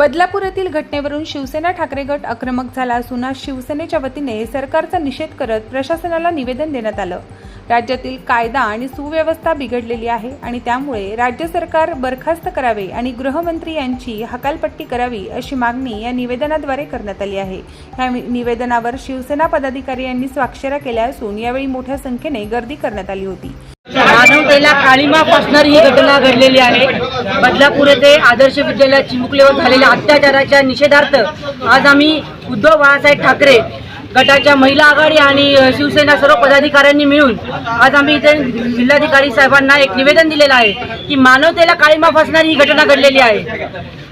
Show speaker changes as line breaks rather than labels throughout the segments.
बदलापुरातील घटनेवरून शिवसेना ठाकरे गट आक्रमक झाला असून आज शिवसेनेच्या वतीने सरकारचा निषेध करत प्रशासनाला निवेदन देण्यात आलं. राज्यातील कायदा आणि सुव्यवस्था बिघडलेली आहे आणि त्यामुळे राज्य सरकार बरखास्त करावे आणि गृहमंत्री यांची हकालपट्टी करावी अशी मागणी या निवेदनाद्वारे करण्यात आली आहे. या निवेदनावर शिवसेना पदाधिकारी यांनी स्वाक्षऱ्या केल्या असून यावेळी मोठ्या संख्येने गर्दी करण्यात आली होती.
मानवतेला काळीमा फासणारी ही घटना घडलेली आहे. बदलापूर येथे आदर्श विद्यालयात चिमुकलेवर झालेल्या अत्याचाराच्या निषेधार्थ आज आम्ही उद्धव बाळासाहेब ठाकरे गटाच्या महिला आघाडी आणि शिवसेना सर्व पदाधिकाऱ्यांनी मिळून आज आम्ही इथे जिल्हाधिकारी साहेबांना एक निवेदन दिलेलं आहे की मानवतेला काळीमा फासणारी ही घटना घडलेली आहे.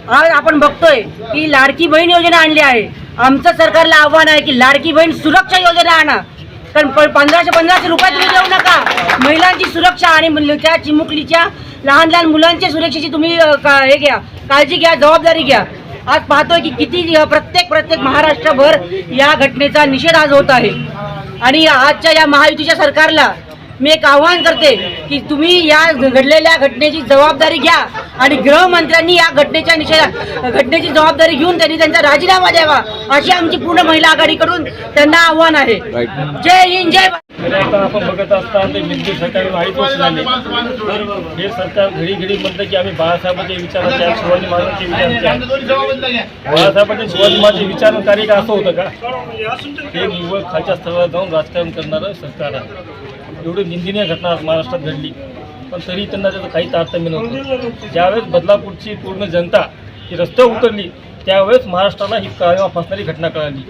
आज आपण बघतोय की लाडकी बहीण योजना आणली आहे. आमचं सरकारला आव्हान आहे की लाडकी बहीण सुरक्षा योजना आणा. कारण प- पंधराशे पंधराशे रुपये तुम्ही देऊ नका. महिलांची सुरक्षा आणि त्या चिमुकलीच्या लहान लहान मुलांच्या सुरक्षेची तुम्ही का- हे घ्या काळजी घ्या जबाबदारी घ्या. आज पाहतोय की किती प्रत्येक प्रत्येक महाराष्ट्रभर या घटनेचा निषेध आज होत आहे. आणि आजच्या या महायुतीच्या सरकारला मी एक आव्हान करते की तुम्ही या घडलेल्या घटनेची जबाबदारी घ्या आणि गृहमंत्र्यांनी या घटनेच्या निषेध घटनेची जबाबदारी घेऊन त्यांनी त्यांचा राजीनामा द्यावा अशी आमची पूर्ण महिला आघाडीकडून त्यांना आव्हान आहे. जय हिंद जय
आपण बघत असताना ते मिलगी सरकार वर्ष झाले हे सरकार घडी घडी म्हणतं की आम्ही बाळासाहेबांचे विचाराचे शिवाजी महाराजांचे विचाराचे. बाळासाहेबांचे शिवाजी महाराजांचे विचार कार्य का असं होतं का? हे निव्वळ खालच्या स्तरावर जाऊन राजकारण करणारं सरकार आहे. एवढी निंदनीय घटना महाराष्ट्रात घडली. पण तरी त्यांना त्याचं काही तारतम्य नव्हतं. ज्यावेळेस बदलापूरची पूर्ण जनता ही रस्त्यावर उतरली त्यावेळेस महाराष्ट्राला ही काळीमा फसणारी घटना कळाली.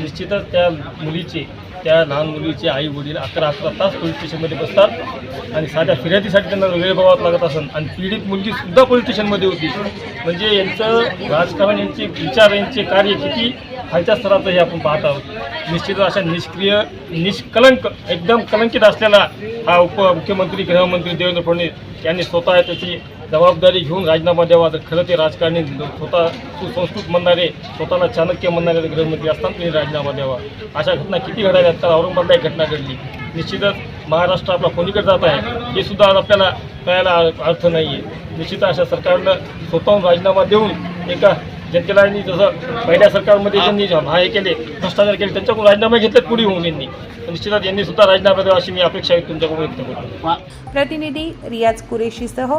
निश्चितच त्या मुलीचे त्या लहान मुलीचे आई वडील अकरा अकरा तास पोलीस स्टेशनमध्ये बसतात आणि साध्या फिर्यादीसाठी त्यांना वेळ बघावं लागत असन. आणि पीडित मुलगीसुद्धा पोलीस स्टेशनमध्ये होती. म्हणजे यांचं राजकारण यांचे विचार यांचे कार्य किती खालच्या स्तराचं हे आपण पाहत आहोत. निश्चितच अशा निष्क्रिय निष्कलंक एकदम कलंकित असलेला हा उपमुख्यमंत्री गृहमंत्री देवेंद्र फडणवीस यांनी स्वतः त्याची जबाबदारी घेऊन राजीनामा द्यावा. तर खरं ते राजकारणी स्वतः सुसंस्कृत म्हणणारे स्वतःला चाणक्य म्हणणारे गृहमंत्री असताना त्यांनी राजीनामा द्यावा. अशा घटना किती घडाव्यात तर औरंगाबादला एक घटना घडली. निश्चितच महाराष्ट्र आपला कोणीकडे जात आहे हे सुद्धा आपल्याला कळायला अर्थ नाही आहे निश्चित अशा सरकारनं स्वतःहून राजीनामा देऊन एका जनतेला जसं पहिल्या सरकारमध्ये ज्यांनी हा हे केले भ्रष्टाचार केले त्यांच्याकडून राजीनामे घेतले पुढे होऊन यांनी. निश्चितच यांनी सुद्धा राजीनामा द्यावा अशी मी अपेक्षा आहे तुमच्याकडून व्यक्त करतो.
प्रतिनिधी रियाज कुरेशीसह